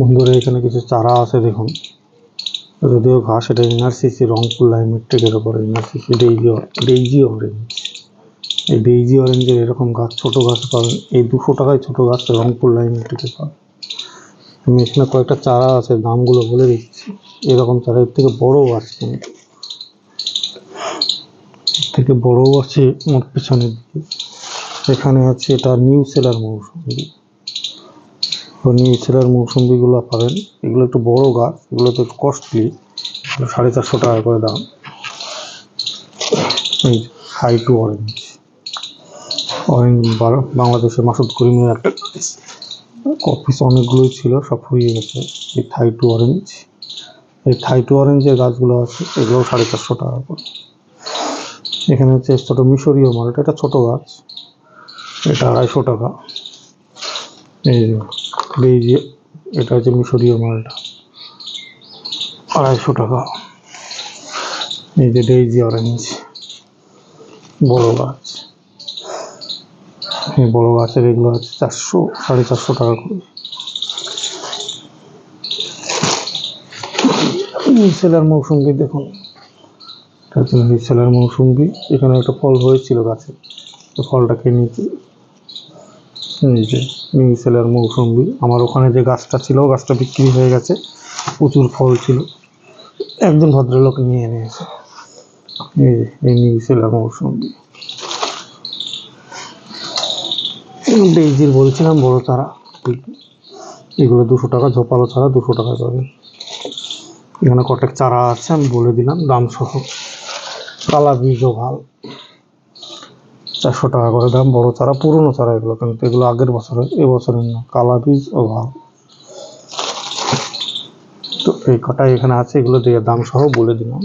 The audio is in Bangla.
বন্ধুরা, এখানে কিছু চারা আছে, দেখুন। যদিও ঘাস, এটা এনআরসিসি রংপুর লাইমেট্রিকের ওপর এনআরসিসি ডেইজি ডেইজি অরেঞ্জ এই ডেইজি অরেঞ্জের এরকম গাছ, ছোট গাছ পাবেন। এই দুশো টাকায় ছোট গাছ রংপুর লাইমেট্রিকে পাবেন। আমি এখানে কয়েকটা চারা আছে, দামগুলো বলে দিচ্ছি। এরকম চারা, এর থেকে বড়ও গাছ কিন্তু। থেকে বড়ও আছে মোট পেছনের দিকে। এখানে আছে এটা নিউ সেলার মৌসুমি। নিউ সেলার মৌসুমিগুলো পাবেন। এগুলো একটু বড় গাছ, এগুলো তো একটু কস্টলি সাড়ে চারশো টাকা করে দাম। এই হাই টু অরেঞ্জ অরেঞ্জ বাংলাদেশে মাসুদ করিমের একটা অফিস অনেকগুলোই ছিল, সব ফুরিয়ে গেছে। এই থাই টু অরেঞ্জ এই থাই টু অরেঞ্জের গাছগুলো আছে এগুলো সাড়ে চারশো টাকা করে। এখানে হচ্ছে ছোটো মিশরীয় মালটা এটা ছোটো গাছ। এটা আড়াইশো টাকা। এই এই যে, এটা হচ্ছে মিশরীয় মালটা। আড়াইশো টাকা। এই যে ডেইজি অরেঞ্জ, বড় গাছ। এই বড় গাছের এগুলো হচ্ছে চারশো, সাড়ে চারশো টাকা করে। সেলার মৌসুম্বি দেখুন। সেলার মৌসুম্বি এখানে একটা ফল হয়েছিল গাছে। তো ফলটাকে নিতে এই যে নিউ সেলার মৌসুম্বি আমার ওখানে যে গাছটা ছিল, গাছটা বিক্রি হয়ে গেছে, প্রচুর ফল ছিল। একজন ভদ্রলোক নিয়ে নিয়েছে। এই এই সেলার মৌসুম্বি ডেইজির বলছিলাম, বড় চারা। এগুলো দুশো টাকা, ঝোপালো চারা দুশো টাকা পাবে এখানে কটেক চারা আছে, আমি বলে দিলাম, দাম সহ। কালা বীজও ভালো। চারশো টাকা করে দাম, বড় চারা, পুরনো চারা এগুলো, কিন্তু এগুলো আগের বছরের এবছরের না, কালা বীজ ও ভালো। তো এই কটাই এখানে আছে, এগুলো দিয়ে দাম সহ বলে দিলাম।